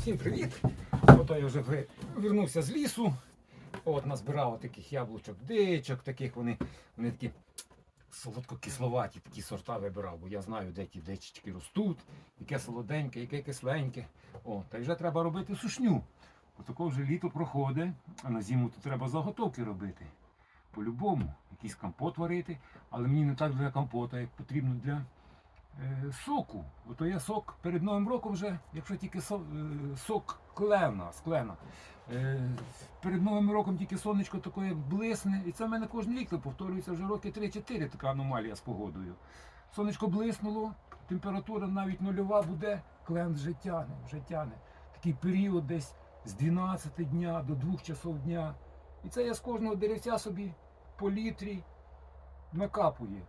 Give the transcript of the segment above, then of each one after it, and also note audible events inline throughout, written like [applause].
Всім привіт! Ото я вже вернувся з лісу. От назбирав таких яблучок, дичок, таких вони, вони такі солодко-кисловаті, такі сорта вибирав, бо я знаю, де ті дичечки ростуть, яке солоденьке, яке кисленьке. О, та й вже треба робити сушню. Отако вже літо проходить, а на зиму то треба заготовки робити. По-любому, якийсь компот варити, але мені не так для компота, як потрібно для соку. Ото я сок перед Новим роком вже, якщо тільки е, сок клена, з. Е, перед Новим роком тільки сонечко таке блисне. І це в мене кожен рік то повторюється вже роки 3-4 така аномалія з погодою. Сонечко блиснуло, температура навіть нульова буде, клен вже тяне, вже тяне. Такий період десь з 12 дня до 2 часов дня. І це я з кожного деревця собі по літрі накапує.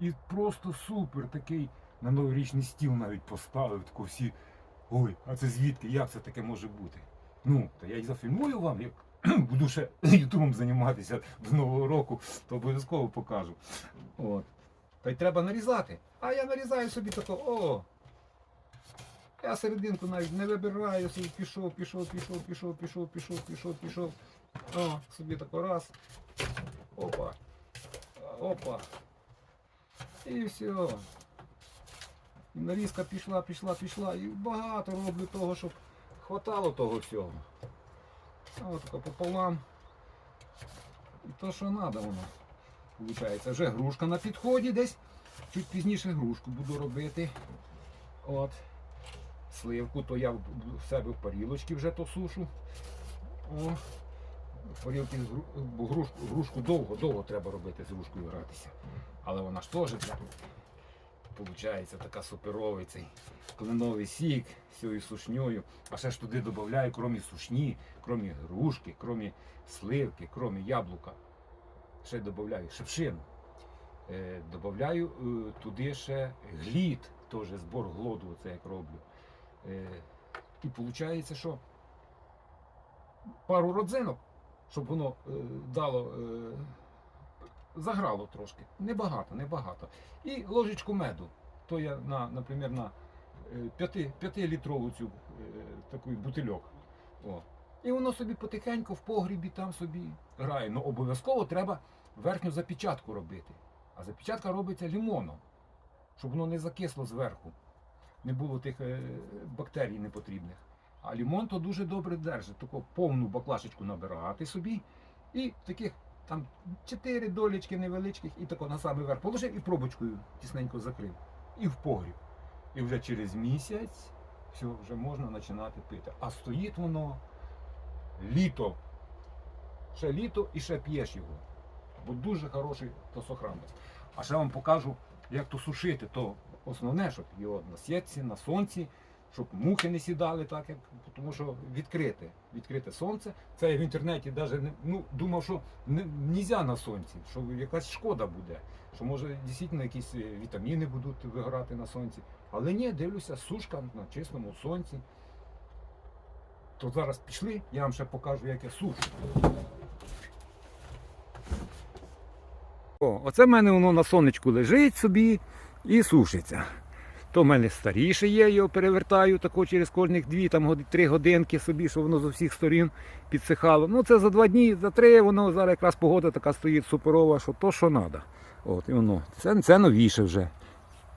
І просто супер такий на новорічний стіл навіть поставив, тако всі. Ой, а це звідки? Як це таке може бути? Ну, то я й зафільмую вам, як [clears throat] буду ще ютубом займатися до Нового року, то обов'язково покажу. От. Та й треба нарізати. А я нарізаю собі тако, о! Я серединку навіть не вибираю, собі пішов, пішов, пішов, пішов, пішов, пішов, пішов, пішов. О, собі тако раз. Опа. Опа. І все. І нарізка пішла, пішла, пішла. І багато роблю того, щоб хватало того всього. А от тако пополам. І то, що треба воно. Получається, вже грушка на підході десь. Чуть пізніше грушку буду робити. От. Сливку, то я в себе в парілочці вже то сушу. О. Парілки з грушку, грушку довго, довго треба робити з грушкою гратися. Але вона ж теж. Получається така суперовий цей кленовий сік з цією сушньою. А ще ж туди додаю, крім сушні, крім грушки, крім сливки, крім яблука. Ще додаю шевшину. Е, Додаю е, туди ще глід, теж збор глоду, оце як роблю. Е, і виходить, що пару родзинок, щоб воно е, дало, е, заграло трошки. Небагато, небагато. І ложечку меду. То я, на, наприклад, на 5-літрову цю е, таку бутильок. О. І воно собі потихеньку в погрібі там собі грає. Ну обов'язково треба верхню запечатку робити. А запечатка робиться лимоном, щоб воно не закисло зверху. Не було тих бактерій непотрібних. А лимон то дуже добре держить. Таку повну баклашечку набирати собі. І таких там 4 долічки невеличких, і тако на самий верх положив і пробочкою тісненько закрив. І в погріб. І вже через місяць все, вже можна починати пити. А стоїть воно літо. Ще літо і ще п'єш його. Бо дуже хороший то. А ще вам покажу, як то сушити. То основне, щоб його на сітці, на сонці, щоб мухи не сідали, так як, тому що відкрите, відкрите сонце. Це я в інтернеті навіть не, ну, думав, що не можна на сонці, що якась шкода буде, що може дійсно якісь е, вітаміни будуть вигорати на сонці. Але ні, дивлюся, сушка на чистому сонці. То зараз пішли, я вам ще покажу, як я сушу. О, оце в мене воно на сонечку лежить собі і сушиться. То в мене старіше є, його перевертаю тако через кожних дві там три годинки собі, щоб воно з усіх сторін підсихало. Ну це за два дні, за три, воно зараз якраз погода така стоїть суперова, що то, що треба. От, і воно. Це, це новіше вже.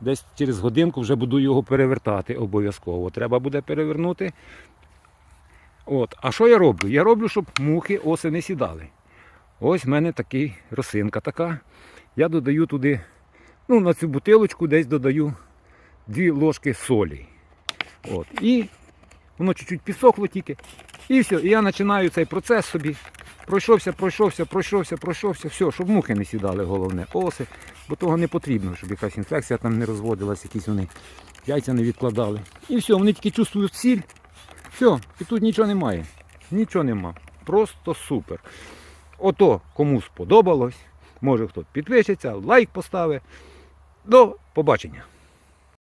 Десь через годинку вже буду його перевертати обов'язково. Треба буде перевернути. От. А що я роблю? Я роблю, щоб мухи оси не сідали. Ось в мене такий росинка така. Я додаю туди, ну, на цю бутилочку десь додаю дві ложки солі. От. І воно чуть-чуть підсохло тільки. І все. І я починаю цей процес собі. Пройшовся, пройшовся, пройшовся, пройшовся, все, щоб мухи не сідали, головне, оси, бо того не потрібно, щоб якась інфекція там не розводилась, якісь вони яйця не відкладали. І все, вони тільки чувствують сіль. Все, і тут нічого немає. Нічого нема. Просто супер. Ото кому сподобалось, може хто підпишеться, лайк поставить. До побачення.